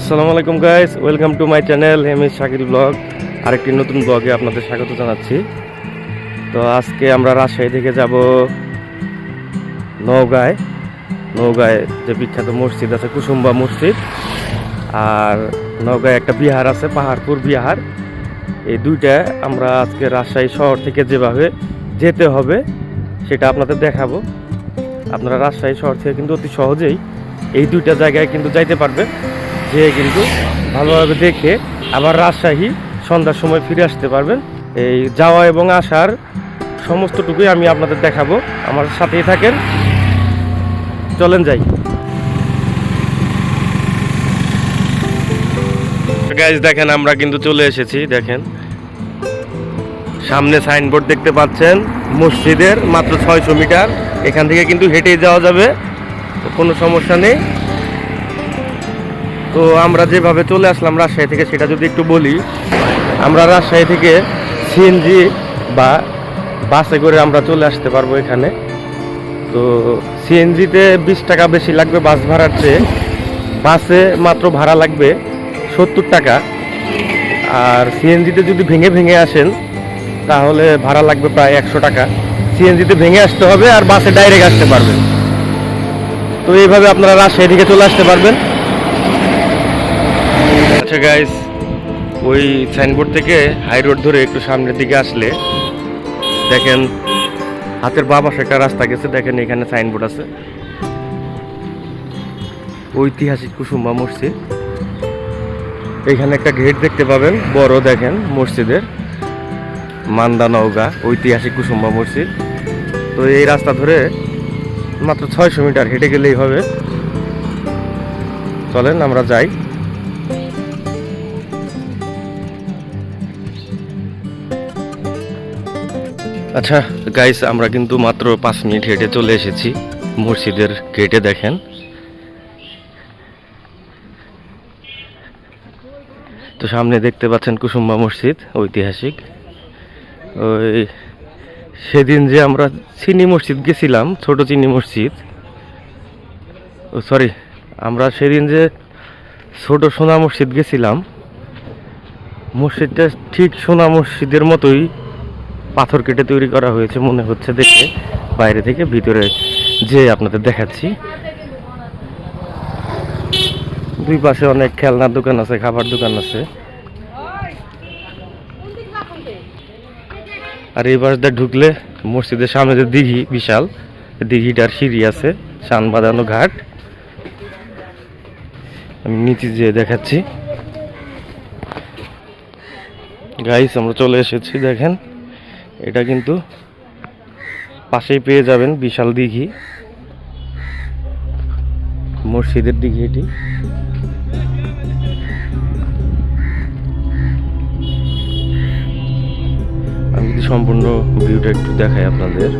আসসালামু আলাইকুম guys welcome to my channel M S Shakil vlog আরেকটি নতুন ব্লগে আপনাদের স্বাগত জানাচ্ছি। তো আজকে আমরা রাজশাহী থেকে যাব নওগাঁয়। নওগাঁয় যে বিখ্যাত মসজিদ আছে, কুসুম্বা মসজিদ। আর নওগাঁয় একটা বিহার আছে, পাহাড়পুর বিহার। এই দুইটা আমরা আজকে রাজশাহী শহর থেকে যেভাবে যেতে হবে, সেটা আপনাদের দেখাবো। আপনারা রাজশাহী শহর থেকে কিন্তু অতি সহজেই এই দুইটা জায়গায় কিন্তু যাইতে পারবে যে কিন্তু ভালোভাবে দেখে আবার রাজশাহী সন্ধ্যার সময় ফিরে আসতে পারবেন। এই যাওয়া এবং আসার সমস্তটুকুই আমি আপনাদের দেখাবো। আমার সাথেই থাকেন। চলেন যাই। গাইজ দেখেন, আমরা কিন্তু চলে এসেছি, দেখেন। সামনে সাইনবোর্ড দেখতে পাচ্ছেন, মসজিদের মাত্র ছয়শো মিটার। এখান থেকে কিন্তু হেঁটে যাওয়া যাবে। কোনো সমস্যা নেই। তো আমরা যেভাবে চলে আসলাম রাজশাহী থেকে, সেটা যদি একটু বলি, আমরা রাজশাহী থেকে সিএনজি বা বাসে করে আমরা চলে আসতে পারব এখানে। তো সিএনজিতে বিশ টাকা বেশি লাগবে বাস ভাড়ার চেয়ে। বাসে মাত্র ভাড়া লাগবে সত্তর টাকা। আর সিএনজিতে যদি ভেঙে ভেঙে আসেন, তাহলে ভাড়া লাগবে প্রায় একশো টাকা। সিএনজিতে ভেঙে আসতে হবে আর বাসে ডাইরেক্ট আসতে পারবেন। তো এইভাবে আপনারা রাজশাহী থেকে চলে আসতে পারবেন। আচ্ছা গাইস ওই সাইনবোর্ড থেকে হাই রোড ধরে একটু সামনের দিকে আসলে দেখেন, হাতের বাবা একটা রাস্তা গেছে, দেখেন এখানে সাইনবোর্ড আছে। ঐতিহাসিক কুসুম্বা মসজিদ। এখানে একটা গেট দেখতে পাবেন, বড় দেখেন মসজিদের। মান্দা নওগা, ঐতিহাসিক কুসুম্বা মসজিদ। তো এই রাস্তা ধরে মাত্র ছয়শো মিটার হেঁটে গেলেই হবে। চলেন, আমরা যাই। আচ্ছা। গাইস আমরা কিন্তু মাত্র পাঁচ মিনিট হেঁটে চলে এসেছি। মসজিদের গেটে দেখেন। তো সামনে দেখতে পাচ্ছেন কুসুম্বা মসজিদ, ঐতিহাসিক। ওই সেদিন যে আমরা চিনি মসজিদ গেছিলাম, ছোট চিনি মসজিদ। ও সরি আমরা সেদিন যে ছোট সোনা মসজিদ গেছিলাম, মসজিদটা ঠিক সোনা মসজিদের মতোই পাথর কেটে তৈরি করা হয়েছে মনে হচ্ছে দেখে। বাইরে থেকে ভিতরে যে আপনাদের দেখাচ্ছি। দুই পাশে অনেক খেলনার দোকান আছে, খাবার দোকান আছে। আর এই পাশ ঢুকলে মসজিদের সামনে যে দিঘি বিশাল, দিঘিটার সিঁড়ি আছে শান বাঁধানো ঘাট। আমি নিচে যেয়ে দেখাচ্ছি। গাইস আমরা চলে এসেছি, দেখেন। এটা কিন্তু পাশেই পেয়ে যাবেন বিশাল দিঘি। মসজিদের দিঘি এটি। আমি যদি সম্পূর্ণ ভিউটা একটু দেখাই আপনাদের।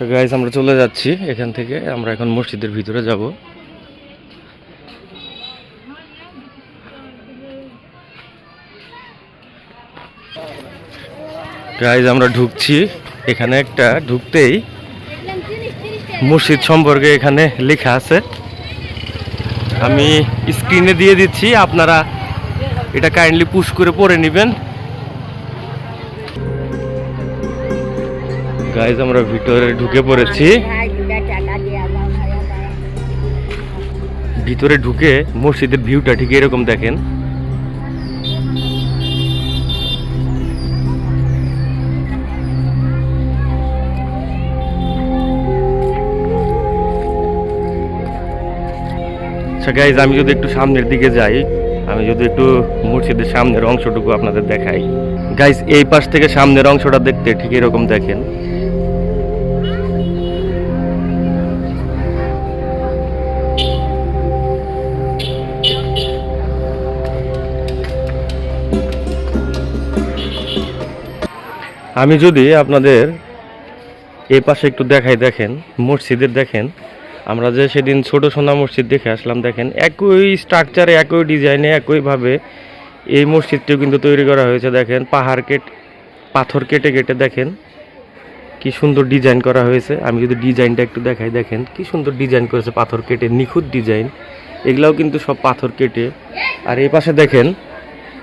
সো গাইজ আমরা চলে যাচ্ছি। এখান থেকে আমরা এখন মসজিদের ভিতরে যাব। গাইজ আমরা ঢুকছি। এখানে একটা ঢুকতেই মসজিদ সম্পর্কে এখানে লেখা আছে। আমি স্ক্রিনে দিয়ে দিচ্ছি। আপনারা এটা কাইন্ডলি পুশ করে পড়ে নেবেন। গাইজ আমরা ভিতরে ঢুকে পড়েছি। ভিতরে ঢুকে মসজিদের ভিউটা ঠিক এরকম দেখেন। আচ্ছা গাইজ আমি যদি একটু সামনের দিকে যাই, আমি যদি একটু মসজিদের সামনের অংশটুকু আপনাদের দেখাই। গাইজ এই পাশ থেকে সামনের অংশটা দেখতে ঠিক এরকম দেখেন। আমি যদি আপনাদের এই পাশে একটু দেখাই, দেখেন, মসজিদের দেখেন, আমরা যে সেদিন ছোট সোনা মসজিদ দেখে আসলাম, দেখেন, একই স্ট্রাকচারে একই ডিজাইনে একইভাবে এই মসজিদটিও কিন্তু তৈরি করা হয়েছে, দেখেন, পাহাড় কেট, পাথর কেটে কেটে, দেখেন, কি সুন্দর ডিজাইন করা হয়েছে। আমি যদি ডিজাইনটা একটু দেখাই, দেখেন, কি সুন্দর ডিজাইন করেছে, পাথর কেটে, নিখুঁত ডিজাইন এগুলাও কিন্তু সব পাথর কেটে। আর এই পাশে দেখেন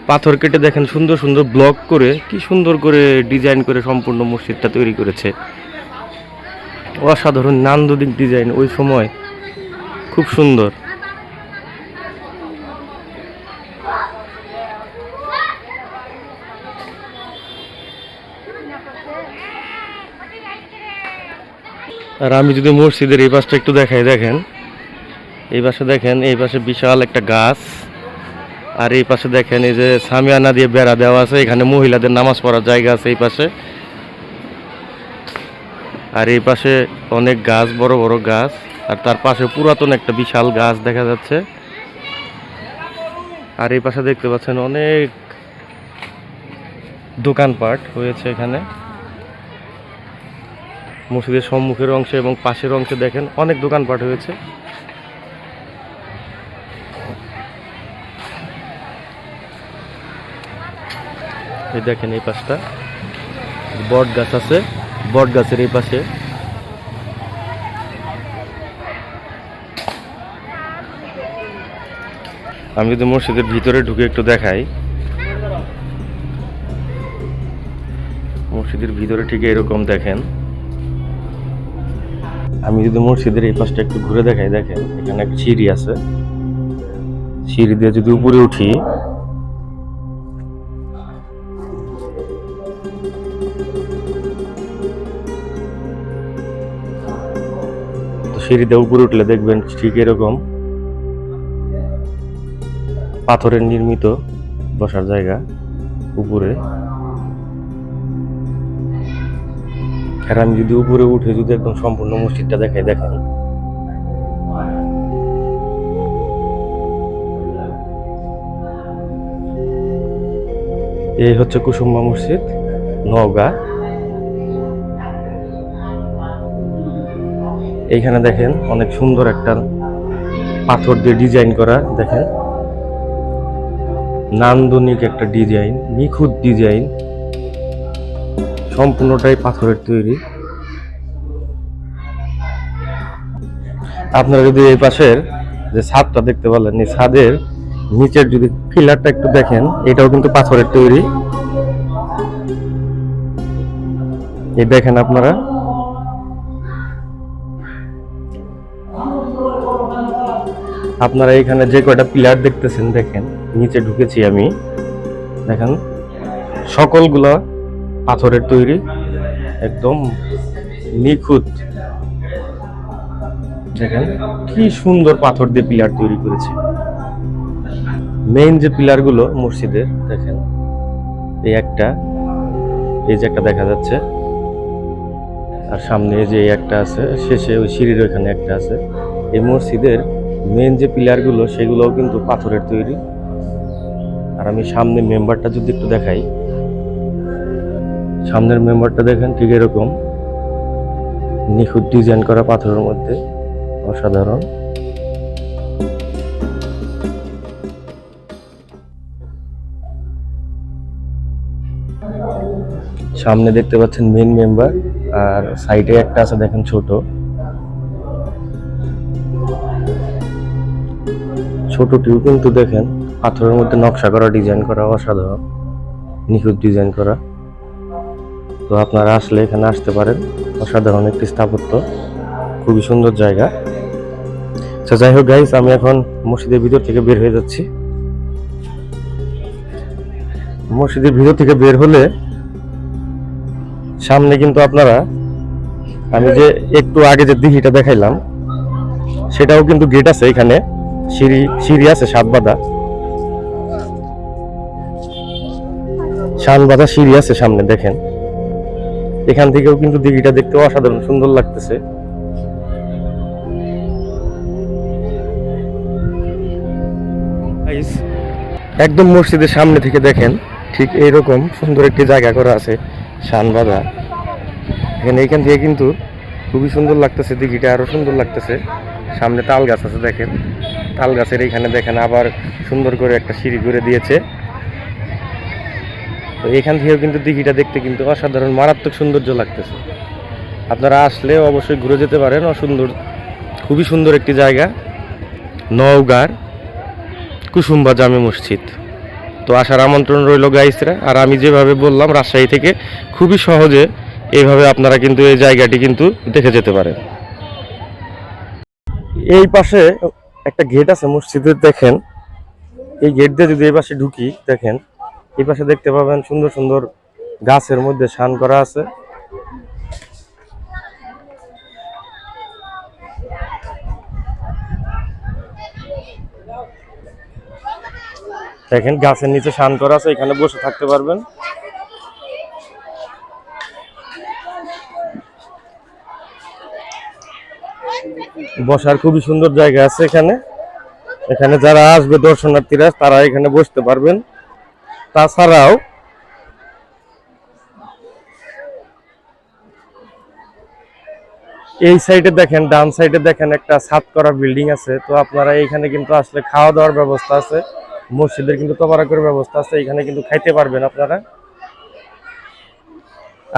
পাথর কেটে দেখেন, সুন্দর সুন্দর ব্লক করে কি সুন্দর করে ডিজাইন করে সম্পূর্ণ মসজিদটা তৈরি করেছে। অসাধারণ নান্দনিক ডিজাইন ওই সময়। খুব সুন্দর। আর আমি যদি মসজিদের এই পাশটা একটু দেখাই, দেখেন। এই পাশে দেখেন, এই পাশে বিশাল একটা গাছ। আর এই পাশে দেখেন এই যে সামিয়ানা দিয়ে বেড়া দেওয়া আছে, এখানে মহিলাদের নামাজ পড়ার জায়গা আছে এই পাশে। আর এই পাশে অনেক গাছ, বড় বড় গাছ, আর তার পাশে পুরাতন একটা বিশাল গাছ দেখা যাচ্ছে। আর এই পাশে দেখতে পাচ্ছেন অনেক দোকানপাট হয়েছে এখানে। মসজিদের সম্মুখের অংশে এবং পাশের অংশে দেখেন অনেক দোকানপাট হয়েছে। এই দেখেন এই পাশটা। বট গাছ আছে, বট গাছের এই পাশে। আমি যদি মসজিদের ভিতরে ঢুকে একটু দেখাই। মসজিদের ভিতরে ঠিক এরকম দেখেন। আমি যদি মসজিদের এই পাশটা একটু ঘুরে দেখাই, দেখেন এখানে এক সিঁড়ি আছে। সিঁড়ি দিয়ে যদি উপরে উঠি সিঁড়িতে উপরে উঠলে দেখবেন ঠিক এরকম পাথরের নির্মিত বসার জায়গা উপরে। আর আমি যদি উপরে উঠে যদি একদম সম্পূর্ণ মসজিদটা দেখাই, দেখেন। এই হচ্ছে কুসুম্বা মসজিদ, নওগাঁ। এইখানে দেখেন অনেক সুন্দর একটা পাথর দিয়ে ডিজাইন করা, দেখেন। নান্দনিক একটা ডিজাইন নিখুঁত ডিজাইন সম্পূর্ণটাই পাথরের তৈরি। আপনারা যদি এই পাশের যে ছাদটা দেখতে পারলেন, এই ছাদের নিচের যদি পিলারটা একটু দেখেন, এটাও কিন্তু পাথরের তৈরি। এই দেখেন আপনারা আপনারা এখানে যে কয়টা পিলার দেখতেছেন, দেখেন, নিচে ঢুকেছি আমি। দেখেন, সকলগুলা পাথরের তৈরি, একদম নিখুঁত। দেখেন, কি সুন্দর পাথর দিয়ে পিলার তৈরি করেছে। মেইন যে পিলারগুলো মসজিদের, দেখেন, এই একটা, এই যে একটা দেখা যাচ্ছে। আর সামনে যে একটা আছে, শেষে ওই সিঁড়ির ওইখানে একটা আছে। এই মসজিদের মেইন যে পিলারগুলো সেগুলোও কিন্তু পাথরের তৈরি। আর আমি সামনে মেম্বারটা যদি একটু দেখাই। সামনের মেম্বারটা দেখেন ঠিক এরকম। নিখুঁত ডিজাইন করা পাথরের মধ্যে। অসাধারণ। সামনে দেখতে পাচ্ছেন মেন মেম্বার আর সাইডে একটা আছে দেখেন ছোট। ছোটটিও কিন্তু দেখেন, পাথরের মধ্যে নকশা করা ডিজাইন করা অসাধারণ, নিখুঁত ডিজাইন করা। তো আপনারা আসলে এখানে আসতে পারেন, অসাধারণ একটি স্থাপত্য, খুবই সুন্দর জায়গা। তো যাই হোক গাইস আমি এখন মসজিদের ভিতর থেকে বের হয়ে যাচ্ছি। মসজিদের ভিতর থেকে বের হলে সামনে কিন্তু আপনারা, আমি যে একটু আগে যে দিঘিটা দেখাইলাম, সেটাও কিন্তু গেট আছে এখানে। সিঁড়ি সিঁড়ি আছে সাত বাঁধা। শান বাঁধা সিঁড়ি আছে সামনে দেখেন। এখান থেকেও কিন্তু দিঘিটা দেখতে অসাধারণ সুন্দর লাগতেছে। একদম মসজিদের সামনে থেকে দেখেন ঠিক এইরকম সুন্দর একটি জায়গা করা আছে শান বাঁধা। এখানে এইখান থেকে কিন্তু খুবই সুন্দর লাগতেছে দিঘিটা আরও সুন্দর লাগতেছে। সামনে তাল গাছ আছে দেখেন। তাল গাছের এইখানে দেখেন আবার সুন্দর করে একটা সিঁড়ি করে দিয়েছে। তো এখান থেকেও কিন্তু দিঘিটা দেখতে কিন্তু অসাধারণ, মারাত্মক সৌন্দর্য লাগতেছে। আপনারা আসলে অবশ্যই ঘুরে যেতে পারেন, অসুন্দর, খুবই সুন্দর একটি জায়গা, নওগাঁর কুসুম্বা জামে মসজিদ। তো আসার আমন্ত্রণ রইল গাইসরা আর আমি যেভাবে বললাম, রাজশাহী থেকে খুবই সহজে এইভাবে আপনারা কিন্তু এই জায়গাটি কিন্তু দেখে যেতে পারেন। এই পাশে একটা গেট আছে মসজিদের দেখেন। এই গেট দিয়ে যদি এই পাশে ঢুকি, দেখেন, এই পাশে দেখতে পাবেন সুন্দর সুন্দর গাছের মধ্যে শান করা আছে। দেখেন, গাছের নিচে শান করা আছে, এখানে বসে থাকতে পারবেন। বসার খুবই সুন্দর জায়গা আছে এখানে। এখানে যারা আসবে দর্শনার্থীরা, তারা এখানে বসতে পারবেন। তাছাড়াও এই সাইডে দেখেন, ডান সাইডে দেখেন একটা ছাদ করা বিল্ডিং আছে। তো আপনারা এখানে কিন্তু আসলে খাওয়া দাওয়ার ব্যবস্থা আছে, মসজিদের কিন্তু তবারকের ব্যবস্থা আছে, এখানে কিন্তু খাইতে পারবেন আপনারা।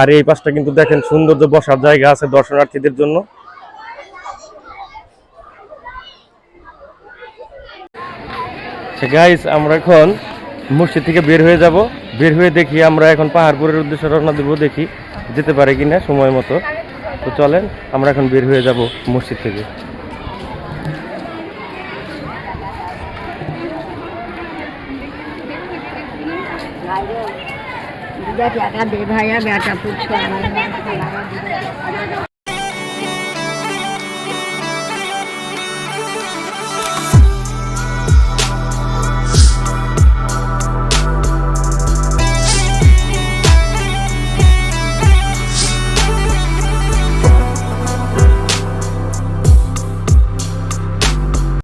আর এই পাশটা কিন্তু দেখেন, সৌন্দর্য বসার জায়গা আছে দর্শনার্থীদের জন্য। গাইস আমরা এখন মসজিদ থেকে বের হয়ে যাব। বের হয়ে দেখি আমরা এখন পাহাড়পুরের উদ্দেশ্যে রওনা দেবো, দেখি যেতে পারে কিনা সময় মতো। তো চলেন, আমরা এখন বের হয়ে যাব মসজিদ থেকে। ভাইয়া, বেটা পুছো